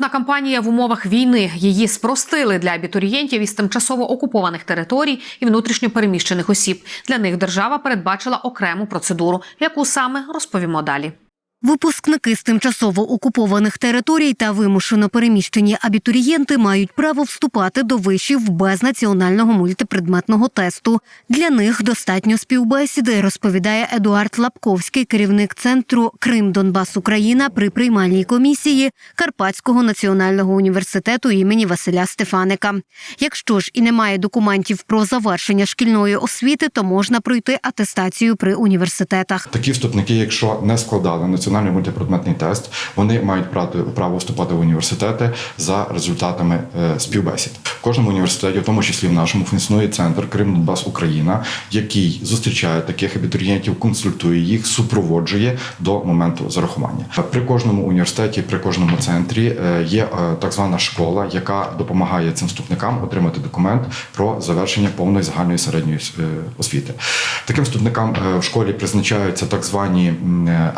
Вступна кампанія в умовах війни. Її спростили для абітурієнтів із тимчасово окупованих територій і внутрішньо переміщених осіб. Для них держава передбачила окрему процедуру, яку саме розповімо далі. Випускники з тимчасово окупованих територій та вимушено переміщені абітурієнти мають право вступати до вишів без національного мультипредметного тесту. Для них достатньо співбесіди, розповідає Едуард Лапковський, керівник центру Крим Донбас Україна при приймальній комісії Карпатського національного університету імені Василя Стефаника. Якщо ж і немає документів про завершення шкільної освіти, то можна пройти атестацію при університетах. Такі вступники, якщо не складали національний мультипредметний тест, вони мають право, вступати в університети за результатами е, співбесід. В кожному університеті, в тому числі в нашому, функціонує центр Крим Донбас Україна, який зустрічає таких абітурієнтів, консультує їх, супроводжує до моменту зарахування. При кожному університеті, при кожному центрі е, є е, так звана школа, яка допомагає цим вступникам отримати документ про завершення повної загальної середньої освіти. Таким вступникам в школі призначаються так звані м,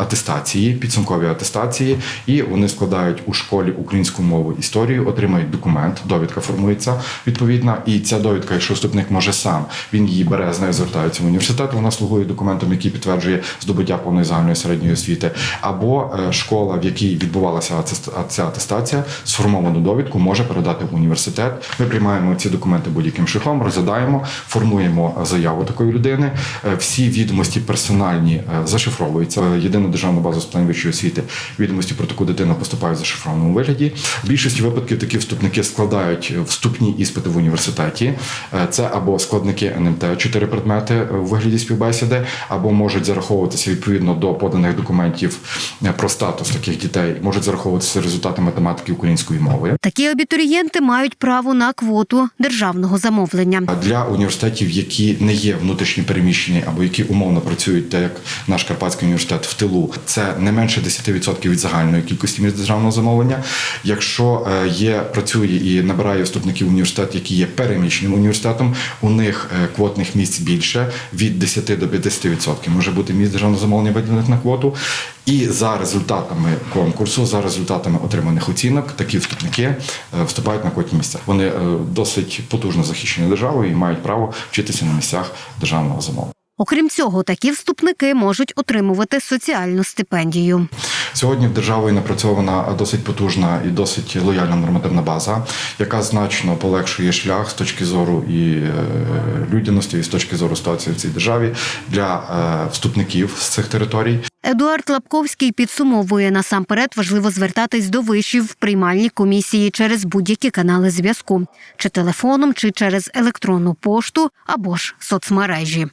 е, підсумкові атестації, і вони складають у школі українську мову історію, отримають документ, довідка формується відповідна. І ця довідка, якщо вступник може сам, він її бере з нею звертається в університет. Вона слугує документом, який підтверджує здобуття повної загальної середньої освіти, або е, школа, в якій відбувалася ця атестація, сформовану довідку може передати в університет. Ми приймаємо ці документи будь-яким шляхом, розглядаємо, формуємо заяву такої людини. Е, Всі відомості персональні е, зашифровуються. Е, Єдина державна база питань вищої освіти. Відомості про таку дитину поступають в зашифрованому вигляді. В більшості випадків такі вступники складають вступні іспити в університеті. Е, Це або складники НМТ, чотири предмети у вигляді співбесіди, або можуть зараховуватися відповідно до поданих документів е, про статус таких дітей, можуть зараховуватися результати математики української мови. Такі абітурієнти мають право на квоту державного замовлення. Для університетів, які не є внутрішньо переміщені або які умовно працюють, так як наш Карпатський університет в тилу, це не менше 10% від загальної кількості місць державного замовлення. Якщо е, є працює і набирає вступників університет, які є переміщеним університетом, у них е, квотних місць більше від 10 до 50% може бути місць державного замовлення виділених на квоту. І за результатами конкурсу, за результатами отриманих оцінок, такі вступники е, вступають на квотні місця. Вони досить потужно захищені державою і мають право вчитися на місцях державного замовлення. Окрім цього, такі вступники можуть отримувати соціальну стипендію. Сьогодні в державою напрацьована досить потужна і досить лояльна нормативна база, яка значно полегшує шлях з точки зору і е, людяності, і з точки зору ситуації в цій державі для е, вступників з цих територій. Едуард Лапковський підсумовує насамперед важливо звертатись до вишів в приймальні комісії через будь-які канали зв'язку, чи телефоном, чи через електронну пошту або ж соцмережі.